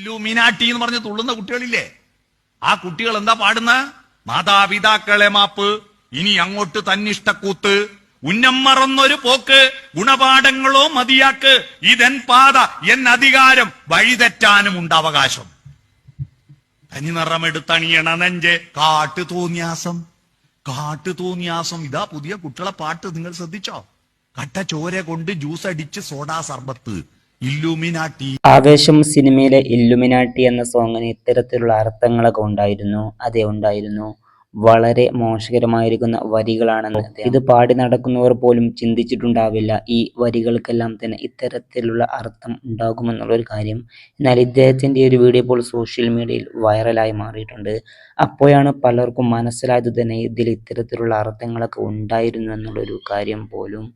ഇല്ലുമിനാട്ടി എന്ന് പറഞ്ഞ് തുള്ളുന്ന കുട്ടികളില്ലേ? ആ കുട്ടികൾ എന്താ പാടുന്ന? മാതാപിതാക്കളെ മാപ്പ് ഇനി അങ്ങോട്ട് തന്നിഷ്ടക്കൂത്ത്. ഉന്നം മറന്നൊരു പോക്ക് ഗുണപാഠങ്ങളോ മതിയാക്ക്. ഇതെൻ പാത എൻ അധികാരം വഴിതെറ്റാനും ഉണ്ട് അവകാശം. തനി നിറമെടുത്തണിയണ നെഞ്ചെ കാട്ടു തോന്നിയാസം. കാട്ടു തോന്നിയാസം. ഇതാ പുതിയ കുട്ടികളെ പാട്ട് നിങ്ങൾ ശ്രദ്ധിച്ചോ? കട്ട ചോര കൊണ്ട് ജ്യൂസ് അടിച്ച് സോഡാ സർബത്ത്. ആവേശം സിനിമയിലെ ഇല്ലുമിനാട്ടി എന്ന സോങ്ങിന് ഇത്തരത്തിലുള്ള അർത്ഥങ്ങളൊക്കെ ഉണ്ടായിരുന്നു. അതെ ഉണ്ടായിരുന്നു. വളരെ മോശകരമായിരിക്കുന്ന വരികളാണെന്ന് ഇത് പാടി നടക്കുന്നവർ പോലും ചിന്തിച്ചിട്ടുണ്ടാവില്ല. ഈ വരികൾക്കെല്ലാം തന്നെ ഇത്തരത്തിലുള്ള അർത്ഥം ഉണ്ടാകുമെന്നുള്ള ഒരു കാര്യം. എന്നാൽ ഇദ്ദേഹത്തിന്റെ ഒരു വീഡിയോ ഇപ്പോൾ സോഷ്യൽ മീഡിയയിൽ വൈറലായി മാറിയിട്ടുണ്ട്. അപ്പോഴാണ് പലർക്കും മനസ്സിലായത് തന്നെ ഇതിൽ ഇത്തരത്തിലുള്ള അർത്ഥങ്ങളൊക്കെ ഉണ്ടായിരുന്നു എന്നുള്ളൊരു കാര്യം പോലും.